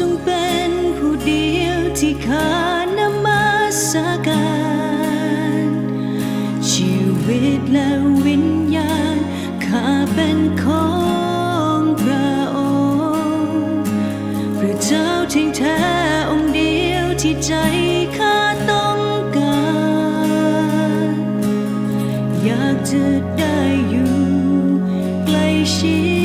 ทรงเป็นผู้เดียวที่ข้านมัสการ ชีวิตและวิญญาณข้าเป็นของพระองค์พระเจ้าทิ้งแท้องค์เดียวที่ใจข้าต้องการ อยากจะได้อยู่ใกล้ชิด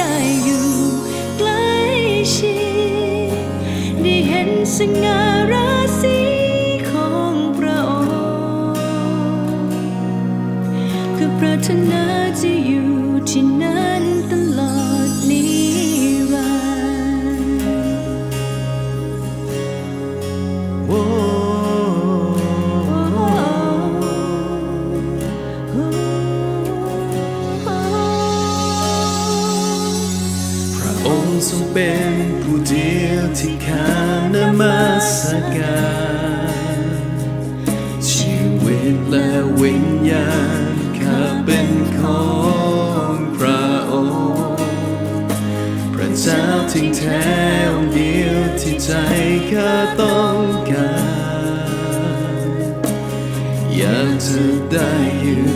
ได้อยู่ใกล้ชิดได้เห็นสง่าราศีของพระองค์ก็ปรารถนาจะอยู่ที่นั้นตลอด ที่ข้านมัสการชีวิตและวิญญาณข้าเป็นของพระองค์พระเจ้าทิ้งแท้องเดียวที่ใจข้าต้องการอยากจะได้อยู่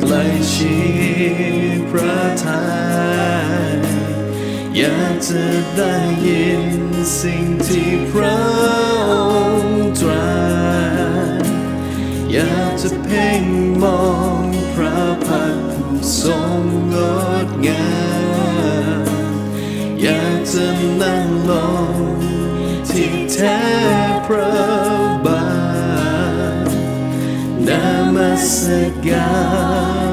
ใกล้ชิดพระทัย อยากจะได้ยินสิ่งที่พระองค์ตรัสอยากจะเพ่งมองพระพักตร์ผู้ทรงงดงามอยากจะนั่งลงที่แท้พระบาทนามัสการ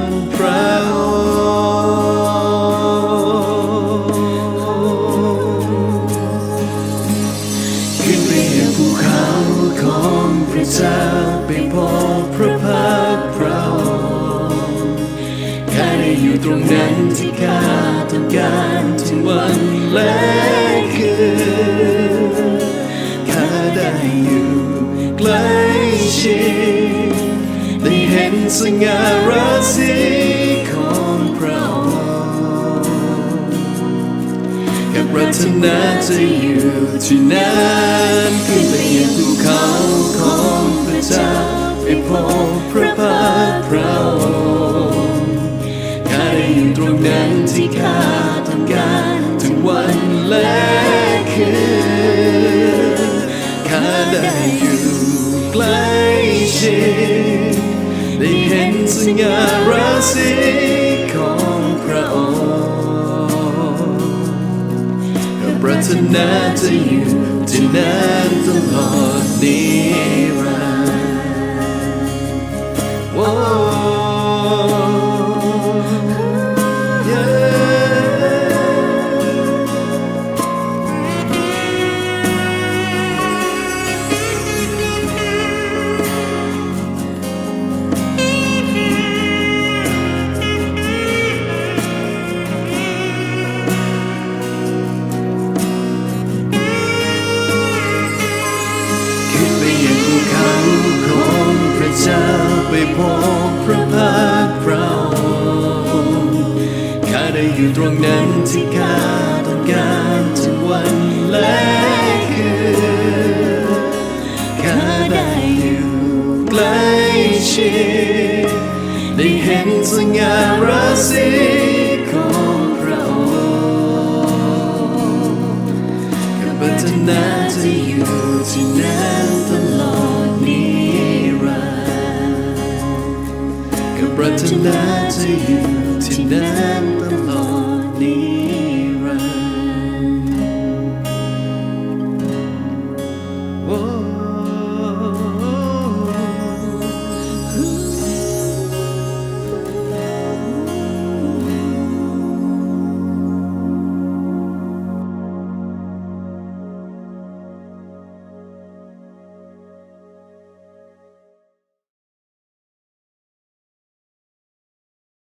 รงนั้นที่ข้าต้องการทั้งวันและคืนข้าได้อยู่ใกล้ชิดได้เห็นสง่าราศีของพระองค์กับปรารถนาจะอยู่ที่นั้นขึ้นไปยังภูเขาของพระเจ้าไปพบพระ ที่ข้าต้องการทั้งวันและคืนข้าได้อยู่ใกล้ชิดได้เห็นสง่าราศีของพระองค์ก็ปรารถนาจะอยู่ที่นั้นตลอด จะเจ้าไปพบพระพักตร์พระองค์ข้าได้อยู่ตรงนั้นที่ข้าต้องการทุกวันและคืนข้าได้อยู่ใกล้ชิดได้เห็นสง่าราศี brought tonight to you, tonight the Lord.